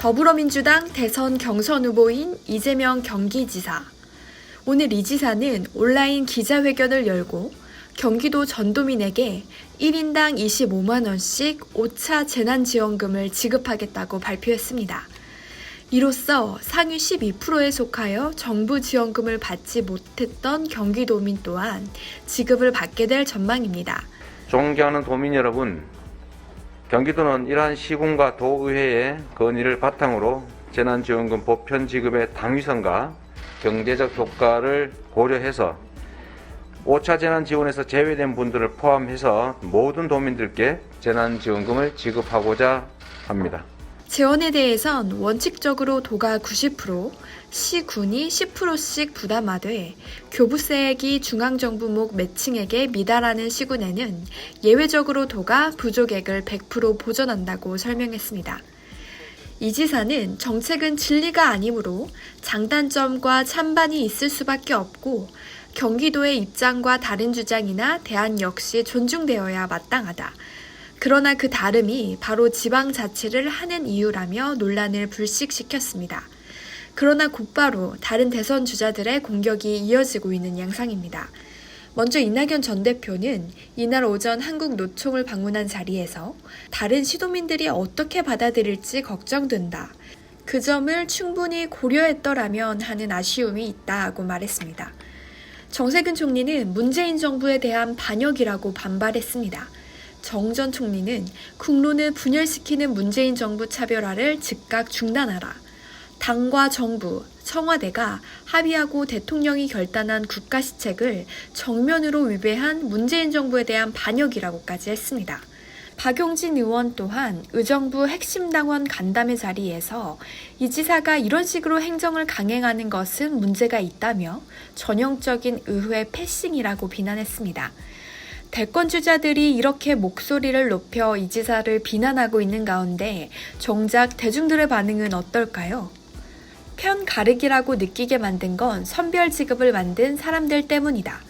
더불어민주당 대선 경선 후보인 이재명 경기지사. 오늘 이 지사는 온라인 기자회견을 열고 경기도 전도민에게 1인당 25만원씩 5차 재난지원금을 지급하겠다고 발표했습니다. 이로써 상위 12%에 속하여 정부 지원금을 받지 못했던 경기도민 또한 지급을 받게 될 전망입니다. 존경하는 도민 여러분, 경기도는 이러한 시군과 도의회의 건의를 바탕으로 재난지원금 보편 지급의 당위성과 경제적 효과를 고려해서 5차 재난 지원에서 제외된 분들을 포함해서 모든 도민들께 재난 지원금을 지급하고자 합니다. 재원에 대해선 원칙적으로 도가 90%, 시군이 10%씩 부담하되 교부세액이 중앙정부목 매칭액에 미달하는 시군에는 예외적으로 도가 부족액을 100% 보전한다고 설명했습니다. 이 지사는 정책은 진리가 아니므로 장단점과 찬반이 있을 수밖에 없고 경기도의 입장과 다른 주장이나 대안 역시 존중되어야 마땅하다. 그러나 그 다름이 바로 지방 자치를 하는 이유라며 논란을 불식시켰습니다. 그러나 곧바로 다른 대선 주자들의 공격이 이어지고 있는 양상입니다. 먼저 이낙연 전 대표는 이날 오전 한국 노총을 방문한 자리에서 다른 시도민들이 어떻게 받아들일지 걱정된다. 그 점을 충분히 고려했더라면 하는 아쉬움이 있다고 말했습니다. 정세균 총리는 문재인 정부에 대한 반역이라고 반발했습니다. 정전 총리는 국론을 분열시키는 문재인 정부 차별화를 즉각 중단하라. 당과 정부, 청와대가 합의하고 대통령이 결단한 국가 시책을 정면으로 위배한 문재인 정부에 대한 반역이라고까지 했습니다. 박용진 의원 또한 의정부 핵심 당원 간담회 자리에서 이 지사가 이런 식으로 행정을 강행하는 것은 문제가 있다며 전형적인 의회 패싱이라고 비난했습니다. 대권 주자들이 이렇게 목소리를 높여 이 지사를 비난하고 있는 가운데 정작 대중들의 반응은 어떨까요? 편 가르기라고 느끼게 만든 건 선별 지급을 만든 사람들 때문이다.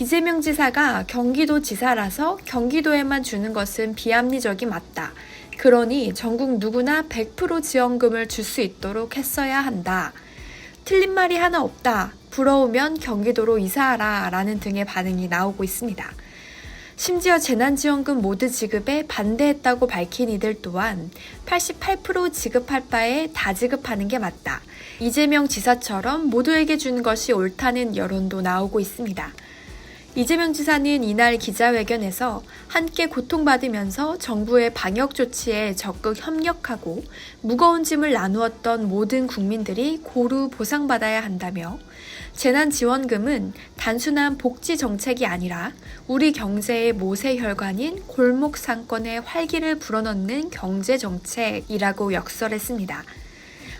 이재명 지사가 경기도 지사라서 경기도에만 주는 것은 비합리적이 맞다. 그러니 전국 누구나 100% 지원금을 줄 수 있도록 했어야 한다. 틀린 말이 하나 없다. 부러우면 경기도로 이사하라. 라는 등의 반응이 나오고 있습니다. 심지어 재난지원금 모두 지급에 반대했다고 밝힌 이들 또한 88% 지급할 바에 다 지급하는 게 맞다. 이재명 지사처럼 모두에게 주는 것이 옳다는 여론도 나오고 있습니다. 이재명 지사는 이날 기자회견에서 함께 고통받으면서 정부의 방역 조치에 적극 협력하고 무거운 짐을 나누었던 모든 국민들이 고루 보상받아야 한다며 재난지원금은 단순한 복지 정책이 아니라 우리 경제의 모세혈관인 골목 상권의 활기를 불어넣는 경제 정책이라고 역설했습니다.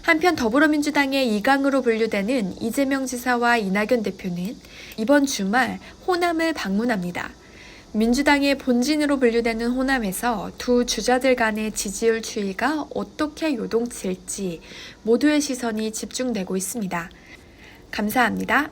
한편 더불어민주당의 이강으로 분류되는 이재명 지사와 이낙연 대표는 이번 주말 호남을 방문합니다. 민주당의 본진으로 분류되는 호남에서 두 주자들 간의 지지율 추이가 어떻게 요동칠지 모두의 시선이 집중되고 있습니다. 감사합니다.